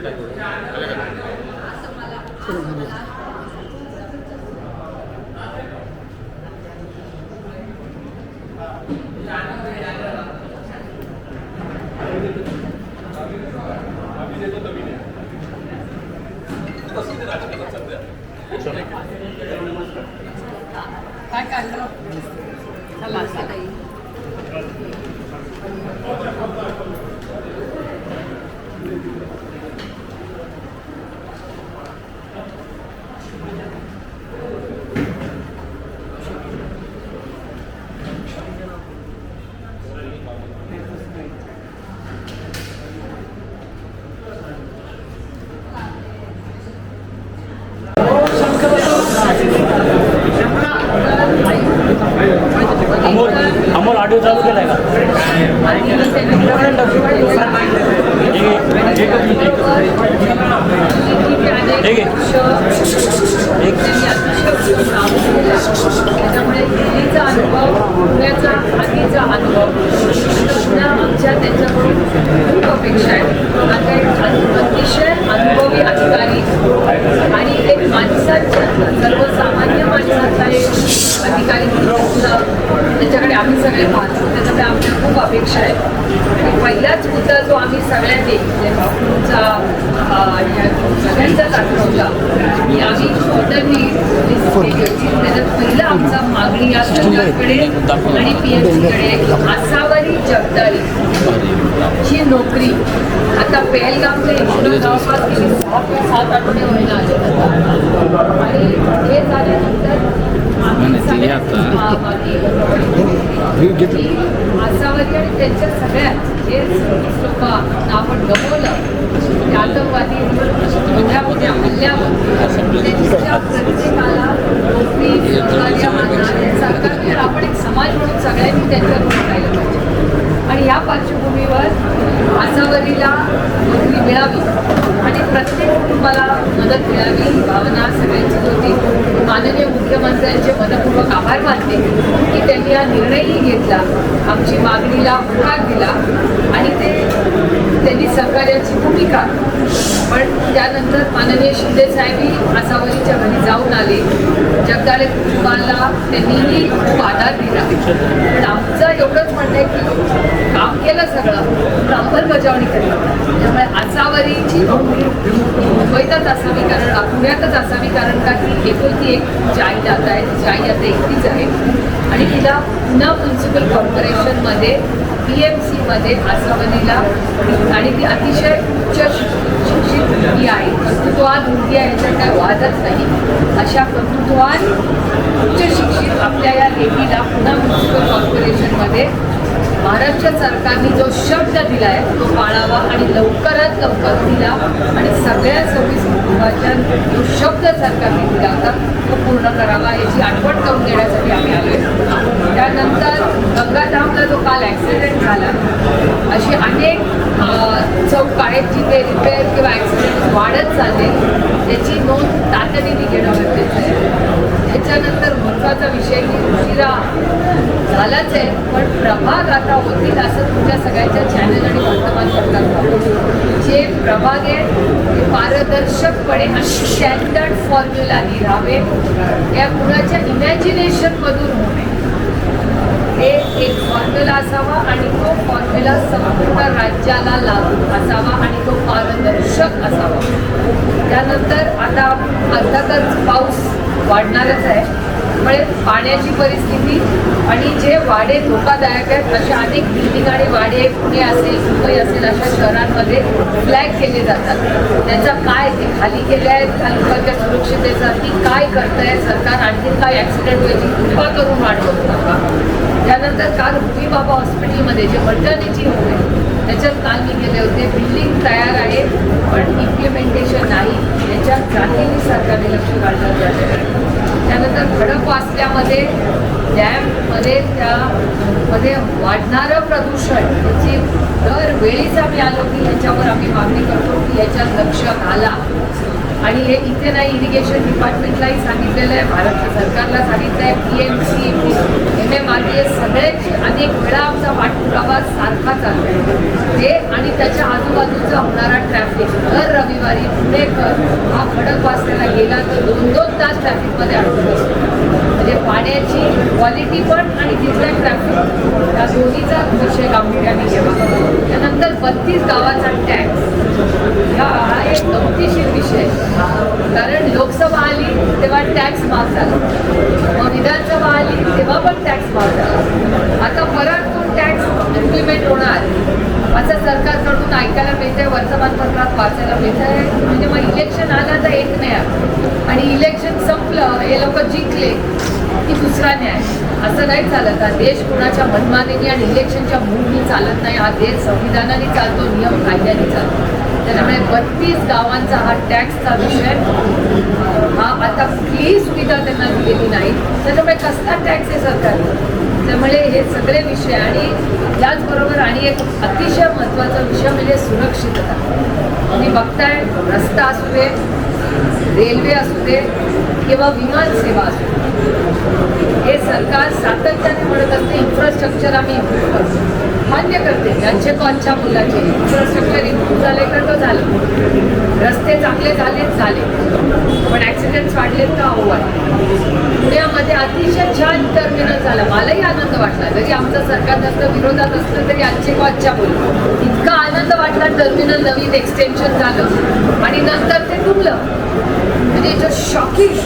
Gracias. Audio चालू केलाय का? ठीक त्याच्यामुळे अनुभव अनुभव आमच्या खूप अपेक्षा आहे. आता एक अतिशय अनुभवी अधिकारी आणि एक माणसाच्या सर्व माणसाचा एक अधिकारी म्हणून सुद्धा त्याच्याकडे आम्ही सगळे पाहतो त्याच्यामुळे आमच्या आणि पहिलाच मुद्दा जो आम्ही सगळ्यांनी म्हणजे बापूंचा सगळ्यांचाच आठवला की आम्ही टोटली त्याच्यात पहिलं आमचा मागणी या सरकारकडे आणि पी एम सीकडे आसावरी जगदाळी ची नोकरी आता पेहलगाम ते इकडं जवळपास गेली सहा ते सात आठवडे व्हायला आले आता. आणि हे झाल्यानंतर आम्ही सगळे मागे की आसावरी आणि त्यांच्या सगळ्यात जे लोक आपण गमवलं ते आतंकवादी मोठ्या मोठ्या हल्ल्यावर त्यांच्या प्रत्येकाला नोकरी सहकार्य म्हणजे आपण एक समाज म्हणून सगळ्यांनी त्यांच्यावर राहिलं पाहिजे. आणि या पार्श्वभूमीवर आसावरीला नोकरी मिळावी. प्रत्येक कुटुंबाला मदत मिळावी ही भावना सगळ्यांची होती. माननीय मुख्यमंत्र्यांचे मनपूर्वक आभार मानते की त्यांनी हा निर्णयही घेतला आमची मागणीला होकार दिला आणि ते त्यांनी सहकार्याची भूमिका. पण त्यानंतर माननीय शिंदे साहेबही आसावरीच्या घरी जाऊन आले. जगदाळे कुटुंबाला त्यांनीही खूप आधार दिला. पण आमचं एवढंच म्हणणं आहे की काम केलं सगळं अंमलबजावणी केली. त्यामुळे नोकरी मुंबईतच असावी कारण पुण्यातच असावी कारण का ती एकुलती एक जाहिरात आहे ती जाहिरात एकटीच आहे. आणि तिला पुन्हा म्युन्सिपल कॉर्पोरेशनमध्ये पी एम सीमध्ये आसावरीला आणि ती अतिशय उच्च शिक्षित मुलगी आहे. कर्तृत्वान मुलगी आहे याच्यात काय वादच नाही. अशा कर्तृत्वान उच्च शिक्षित आपल्या या लेखीला पुन्हा म्युन्सिपल कॉर्पोरेशनमध्ये महाराष्ट्र सरकारने जो शब्द दिला आहे तो पाळावा आणि लवकरात लवकर दिला. आणि सगळ्या सव्वीस कुटुंबाच्या जो शब्द सरकारने दिला होता तो पूर्ण करावा याची आठवण करून देण्यासाठी आम्ही आलो त्यानंतर गंगाधामला जो काल ॲक्सिडेंट झाला असे अनेक चौक आहेत जिथे रिपेअर किंवा ॲक्सिडेंट वाढत चालले त्याची नोंद तातडीने घेणं गरजेचं आहे. त्याच्यानंतर महत्त्वाचा विषय की उशिरा झालाच आहे पण प्रभाग आता होतील असं तुमच्या सगळ्यांच्या चॅनल आणि वर्तमानपत्रात जे प्रभाग आहेत ते पारदर्शकपणे आणि स्टँडर्ड फॉर्म्युला लिहावे या कुणाच्या इमॅजिनेशनमधून होणे. हे एक फॉर्म्युला असावा आणि तो फॉर्म्युला संपूर्ण राज्याला लागू असावा आणि तो पारदर्शक असावा. त्यानंतर आता अर्थातच पाऊस वाढणारच आहे. त्यामुळे पाण्याची परिस्थिती आणि जे वाडे धोकादायक आहेत अशा अनेक बिल्डिंग आणि वाडे पुणे असेल मुंबई असेल अशा शहरांमध्ये फ्लॅग केले जातात. त्याचा काय ते खाली केले आहेत त्या लोकांच्या सुरक्षितेचा की काय करतंय सरकार आणखी काय ॲक्सिडेंट व्हायची कृपा करून वाढवत नका. त्यानंतर काल रुपी बाबा हॉस्पिटलमध्ये जे मल्टर्निटी होते त्याच्यात काल मी गेले होते. बिल्डिंग तयार आहे पण इम्प्लिमेंटेशन नाही. याच्यात काहीही सरकारने लक्ष काढलं त्यामध्ये डॅममध्ये त्यामध्ये वाढणारं प्रदूषण याची दरवेळीच आम्ही आलो की याच्यावर आम्ही मागणी करतो की याच्यात लक्ष घाला. आणि हे इथे नाही इरिगेशन डिपार्टमेंटलाही सांगितलेलं आहे भारत सरकारला सांगितलं आहे P M C M M R D S सगळ्याची अनेक वेळा आमचा पाठपुरावा सारखा चालू आहे ते आणि त्याच्या आजूबाजूचा होणारा ट्रॅफिक दर रविवारी पुणेकर हा खडक वाचण्याला गेला तर दोन दोन तास ट्रॅफिकमध्ये अडकून असतो म्हणजे पाण्याची क्वालिटी पण आणि तिथल्या ट्रॅफिक या दोन्हीचा विषय गांभीर्याने घ्यावा. त्यानंतर बत्तीस गावाचा टॅक्स हा हा एक गमतीशीर विषय. कारण लोकसभा आली तेव्हा टॅक्स माफ झाला. मग विधानसभा आली तेव्हा पण टॅक्स माफ झाला. आता परत तो टॅक्स इम्प्लिमेंट होणार? असं सरकारकडून ऐकायला मिळतंय वर्तमानपत्रात वाचायला मिळतंय. म्हणजे मग इलेक्शन आलं तर एक नाही आणि इलेक्शन संपलं हे लोक जिंकले की दुसरा न्याय. असं नाही चालत. हा देश कोणाच्या मनमानेने आणि इलेक्शनच्या मूडनी चालत नाही. हा देश संविधानाने चालतो नियम कायद्याने चालतो. त्याच्यामुळे बत्तीस गावांचा हा टॅक्सचा विषय. आता कुठलीही सुविधा त्यांना दिलेली नाही. त्याच्यामुळे कसला टॅक्स आहे सरकार त्यामुळे हे सगळे विषय आणि त्याचबरोबर आणि एक अतिशय महत्त्वाचा विषय म्हणजे सुरक्षितता. तुम्ही बघताय रस्ता असू दे रेल्वे असू दे किंवा विमान सेवा असू दे. हे सरकार सातत्याने म्हणत असते इन्फ्रास्ट्रक्चर आम्ही इम्प्रूव्ह करतो. मान्य करते ज्यांचे कॉनच्या मुलाचे इन्फ्रास्ट्रक्चर इम्प्रूव्ह झाले तर तो झालं. रस्ते चांगले झालेच झाले. पण ॲक्सिडेंट्स वाढलेत का? अहो पुण्यामध्ये अतिशय छान टर्मिनल झाला. मलाही आनंद वाटला. जरी आमचं सरकार जास्त विरोधात असलं तरी आजचे कॉनच्या मुलं? इतका आनंद वाटला टर्मिनल नवीन एक्सटेन्शन झालं. आणि नंतर ते तुटलं. म्हणजे जो शॉकिंग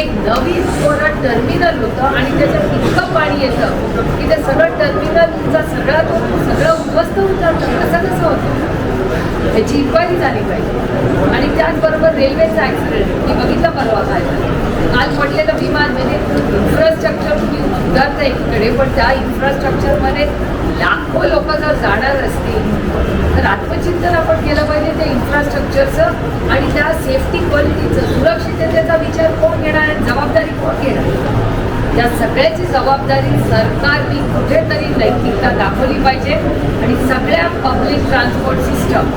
एक नवीन कोणा टर्मिनल होतं आणि त्याच्यात इतकं पाणी येतं की ते सगळं टर्मिनलचा सगळा तो सगळं उद्ध्वस्त होतं. असं कसं होतं? त्याची इन्क्वायरी झाली पाहिजे. आणि त्याचबरोबर रेल्वेचा ॲक्सिडेंट मी बघितलं परवा काय. काल पडलेलं इन्फ्रास्ट्रक्चर तुम्ही सुधारता एकीकडे पण त्या इन्फ्रास्ट्रक्चरमध्ये लाखो लोक जर जाणार असतील तर आत्मचिंतन आपण केलं पाहिजे त्या इन्फ्रास्ट्रक्चरचं आणि त्या सेफ्टी क्वालिटीचं सुरक्षिततेचा विचार कोण घेणार आणि जबाबदारी कोण घेणार? या सगळ्याची जबाबदारी सरकारने कुठेतरी नैतिकता दाखवली पाहिजे आणि सगळ्या पब्लिक ट्रान्सपोर्ट सिस्टम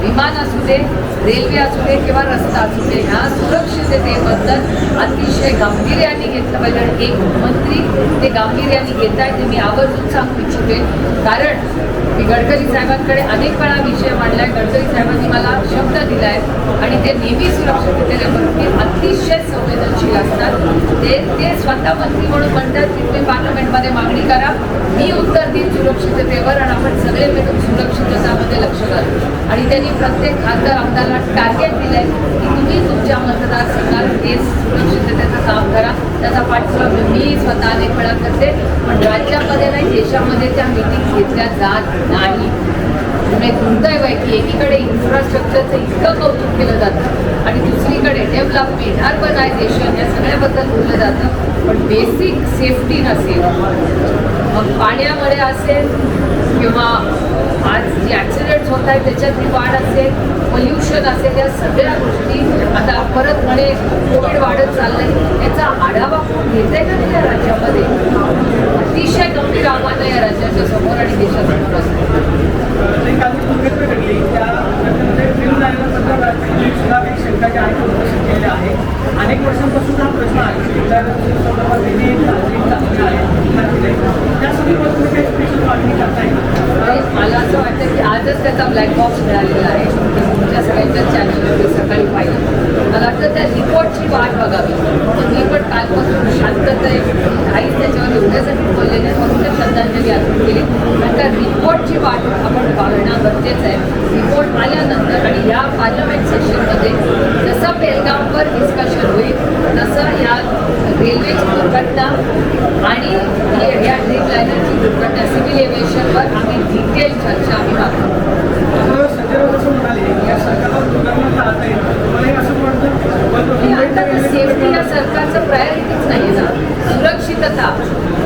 विमान असू दे रेल्वे असू दे किंवा रस्ता असू दे ह्या सुरक्षिततेबद्दल अतिशय गांभीर्याने घेतलं पाहिजे. आणि एक मंत्री ते गांभीर्याने घेत आहेत ते मी आवर्जून सांगू इच्छिते. कारण मी गडकरी साहेबांकडे अनेक वेळा विषय मांडलाय. गडकरी साहेबांनी मला शब्द दिलाय आणि ते नेहमी सुरक्षिततेबाबतीत अतिशय संवेदनशील असतात. ते ते स्वतः मंत्री म्हणून म्हणतात की तुम्ही पार्लमेंटमध्ये मागणी करा. मी उत्तर देईन सुरक्षिततेवर आणि आपण सगळे मिळून सुरक्षिततामध्ये लक्ष घालू आणि त्यांनी प्रत्येक खासदार आमदारला टार्गेट दिलंय की तुम्ही तुमच्या मतदारसंघात केस सुरक्षिततेचं काम करा. त्याचा पाठपुरावा मी स्वतः अनेक वेळा करते. पण राज्यामध्ये नाही देशामध्ये त्या मीटिंग घेतल्या जात नाही. म्हणजे दुर्दैव आहे की एकीकडे इन्फ्रास्ट्रक्चरचं इतकं कौतुक केलं जातं आणि दुसरीकडे डेव्हलपमेंट अर्बनायझेशन या सगळ्याबद्दल बोललं जातं. पण बेसिक सेफ्टी नसेल. मग पाण्यामध्ये असेल किंवा आज जे ॲक्सिडेंट्स होत आहेत त्याच्यातली वाढ असेल पोल्युशन असेल या सगळ्या गोष्टी आता परत म्हणे कोविड वाढत चाललंय. याचा आढावा कोण घेत आहे का नाही या राज्यामध्ये? अतिशय गंभीर आव्हानं या राज्याच्या समोर आणि देशासमोर. असतात आहे अनेक वर्षांपासून हा प्रश्न आहे फिल्म डायरेक्टर संदर्भात त्यांनी तांत्रिक चाचण्या आहेत त्या केल्या आहेत. त्या संदर्भात तुम्ही काही स्पेशल मागणी करताय का? आणि मला असं वाटतं की आजच त्याचा ब्लॅक बॉक्स मिळालेला आहे. तुमच्या सगळ्यांच्या चॅनलवर मी सकाळी पाहिलं. मला वाटतं त्या रिपोर्टची वाट बघावी. मी पण कालपासून शांतता काहीच त्याच्यावर एवढ्यासाठी बोलले नाही. म्हणून श्रद्धांजली अर्पण केली. आणि त्या रिपोर्टची वाट आपण बघणं गरजेचं आहे. रिपोर्ट आल्यानंतर आणि या पार्लमेंट सेशनमध्ये जसं बेलगामवर डिस्कशन होईल तसं या रेल्वेची दुर्घटना आणि या ट्रेन लाईनरची दुर्घटना सिव्हिल एव्हिएशनवर आम्ही डिटेल चर्चा आम्ही मागतो आता संजय राऊत असं म्हणाले की या सरकारला सुधारणा टाळता येईल तुम्हाला असं वाटतं पण आणि सेफ्टी या सरकारचं प्रायोरिटीच नाही ना. सुरक्षितता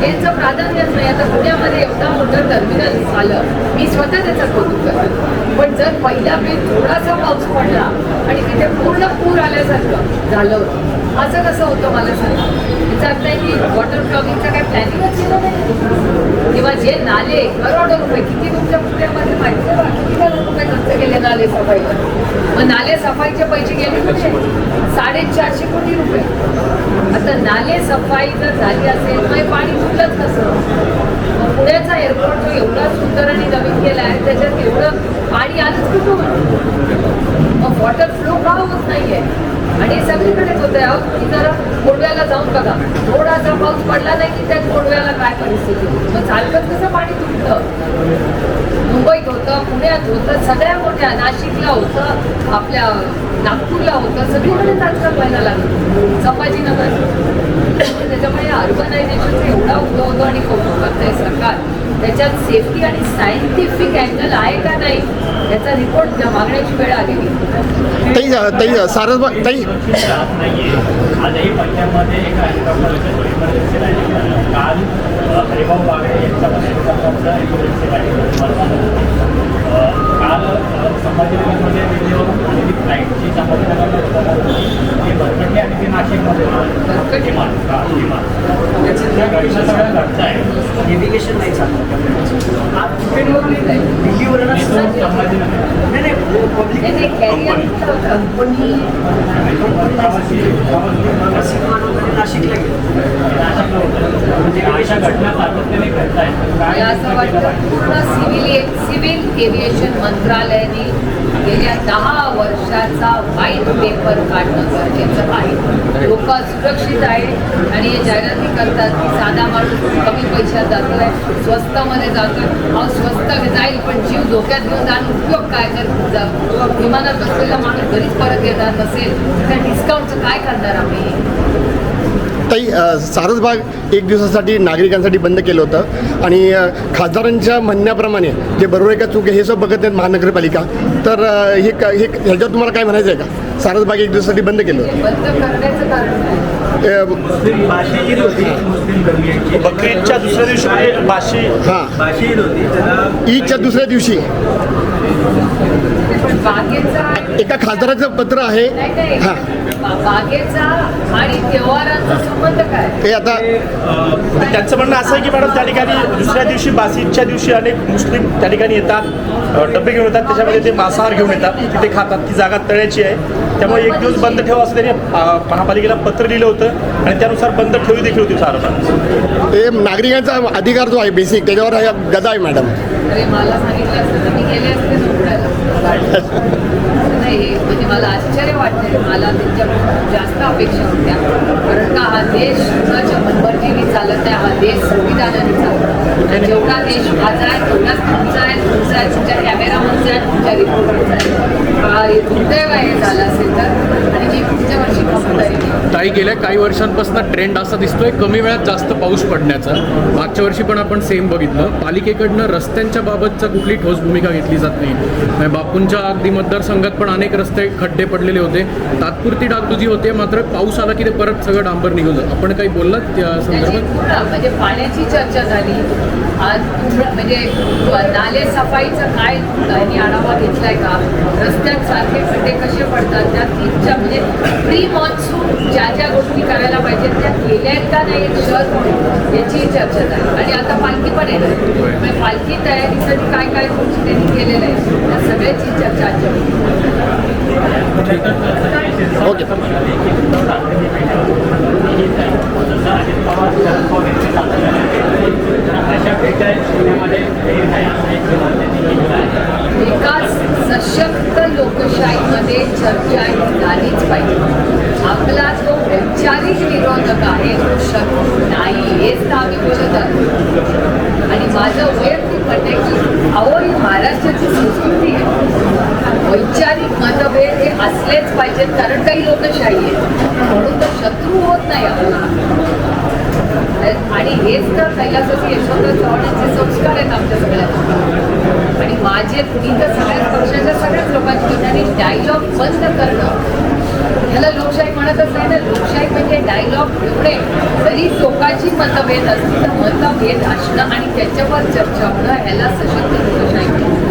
यांचं प्राधान्यच नाही. आता पुण्यामध्ये एवढा मोठं टर्मिनल झालं मी स्वतः त्याचं कौतुक करतो. पण जर पहिल्या वेळी थोडासा पाऊस पडला आणि तिथे पूर्ण पूर आल्यासारखं झालं होतं असं कसं होतं मला सांगा? याचा की वॉटर फ्लॉगिंगचं काय प्लॅनिंगच केलं नाही किंवा जे नाले करोडो रुपये किती तुमच्या पुण्यामध्ये माहिती आहे किती करोड रुपये खर्च केले नाले सफाईवर मग नाले सफाईचे पैसे गेले कुठे साडेचारशे कोटी रुपये. आता नाले सफाई जर झाली असेल मग पाणी तुटलंच कसं? मग पुण्याचा एअरपोर्ट जो एवढा सुंदर आणि नवीन केला आहे त्याच्यात एवढं पाणी आलंच कुठून? मग वॉटर फ्लो का होत नाहीये? आणि सगळीकडेच होत आहे अहो तुम्ही जरा कोडव्याला जाऊन बघा. थोडासा पाऊस पडला नाही की त्या कोडव्याला काय परिस्थिती? मग चालकत कसं पाणी तुटतं? मुंबईत होतं पुण्यात होतं सगळ्या मोठ्या नाशिकला होतं आपल्या नागपूरला होतं सगळीकडे आजकाल व्हायला लागलं. संभाजीनगर. त्याच्यामुळे अर्बनायझेशनचा एवढा उद्योग होतो आणि कौतुक करतंय सरकार. त्याच्यात सेफ्टी आणि सायंटिफिक अँगल आहे का नाही? याचा रिपोर्ट मागण्याची वेळ आलेली ताई ताई सारसबाग ताई आजही पंजाबमध्ये एका काल हरिभाऊ बागडे आहे काल संभाजीनगरमध्ये दिल्लीवरून आलेली फ्लाईटची संभाजीनगरला ती भरकटली आणि ती नाशिकमध्ये? विमान विमान त्या घटना सगळ्या घडत आहे नेव्हिगेशन नाही चाललं कंपनी प्रवासी प्रवासी नाशिकला म्हणजे असं वाटतं पूर्ण सिव्हिल सिव्हिल एव्हिएशन मंत्रालयाने गेल्या दहा वर्षाचा व्हाईट पेपर काढणं गरजेचं आहे. लोक सुरक्षित आहे आणि हे जाहिराती करतात की साधा माणूस कमी पैशात जातोय स्वस्तामध्ये जातोय. अहो स्वस्त जाईल पण जीव धोक्यात घेऊन जाणं उपयोग काय? जा- विमानात बसलेला माणूस घरीच परत येतात नसेल त्या डिस्काउंटचं काय करणार आम्ही? ताई सारसबाग एक दिवसासाठी नागरिकांसाठी बंद केलं होतं. आणि खासदारांच्या म्हणण्याप्रमाणे जे बरोबर आहे का चूक आहे हे सब बघत नाहीत महानगरपालिका. तर हे का हे ह्याच्यावर तुम्हाला काय म्हणायचं आहे का? सारसबाग एक दिवसासाठी बंद केलं होतं. बकरीदच्या दुसऱ्या दिवशी बाशी हां. ईदच्या दुसऱ्या दिवशी. एका खासदाराचं पत्र आहे. हां. हे आता त्यांचं म्हणणं असं आहे की मॅडम त्या ठिकाणी दुसऱ्या दिवशी बासीच्या दिवशी अनेक मुस्लिम त्या ठिकाणी येतात डबे घेऊन येतात त्याच्यामध्ये ते मांसाहार घेऊन येतात तिथे खातात ती जागा तळ्याची आहे. त्यामुळे एक दिवस बंद ठेवा असं त्यांनी महापालिकेला पत्र लिहिलं होतं आणि त्यानुसार बंद ठेवी देखील होती सारं हे नागरिकांचा अधिकार जो आहे बेसिक त्याच्यावर गदा आहे मॅडम मला नाही म्हणजे मला आश्चर्य वाटते मला त्यांच्याकडून जास्त अपेक्षा होत्या. कारण का हा देश कुणाच्या मनमर्जीने चालत आहे? हा देश संविधानाने चालतो आणि जेवढा देश माझा आहे तेवढाच तुमचा आहे तुमचा आहे तुमच्या कॅमेरामनचा आहे तुमच्या रिपोर्टरचा आहे. दुर्दैव आहे झालं असेल तर आणि मी पुढच्या वर्षी खबरदारी घेईन. ताई गेल्या काही वर्षांपासून ट्रेंड असा दिसतोय कमी वेळात जास्त पाऊस पडण्याचा. मागच्या वर्षी पण आपण सेम बघितलं. पालिकेकडनं रस्त्यांच्या बाबतचा कुठली ठोस भूमिका घेतली जात नाही. म्हणजे बापूंच्या अगदी मतदारसंघात पण अनेक रस्ते खड्डे पडलेले होते. तात्पुरती डागडुजी होते मात्र पाऊस आला की ते परत सगळं डांबर निघून जातं. आपण काही बोललात त्या संदर्भात? म्हणजे पाण्याची चर्चा झाली. आज म्हणजे नाले सफाईचं काय त्यांनी आढावा घेतलाय का? रस्त्यात सारखे खड्डे कसे पडतात? त्या तीनच्या म्हणजे प्री मान्सून ज्या ज्या गोष्टी करायला पाहिजेत त्या केल्या आहेत का नाही शहर म्हणून याची चर्चा झाली. आणि आता पालखी पण येणार म्हणजे पालखी तयारीसाठी काय काय गोष्टी त्यांनी केलेल्या आहेत त्या सगळ्याची चर्चा आजच्या ओके विकास सशक्त लोकशाहीमध्ये चर्चा ही झालीच पाहिजे. आपला जो वैचारिक विरोधक आहे तो शत्रू नाही हेच तर आम्ही बोलत आहोत आणि माझं वैयक्तिक म्हणणं आहे की अहो ही महाराष्ट्राची संस्कृती आहे. वैचारिक मतभेद हे असलेच पाहिजेत कारण काही लोकशाही आहे म्हणून तर शत्रू होत नाही आपला. आणि हेच तर कैलासाचे यशवंत चव्हाणांचे संस्कार आहेत आमच्या सगळ्यांना आणि माझे मी तर सगळ्याच पक्षाच्या सगळ्याच लोकांची आणि डायलॉग बंद करणं ह्याला लोकशाही म्हणतच नाही ना. लोकशाही म्हणजे डायलॉग एवढे जरी टोकाची मतभेद असतील तर मतभेद असणं आणि त्याच्यावर चर्चा होणं ह्याला सशक्त लोकशाही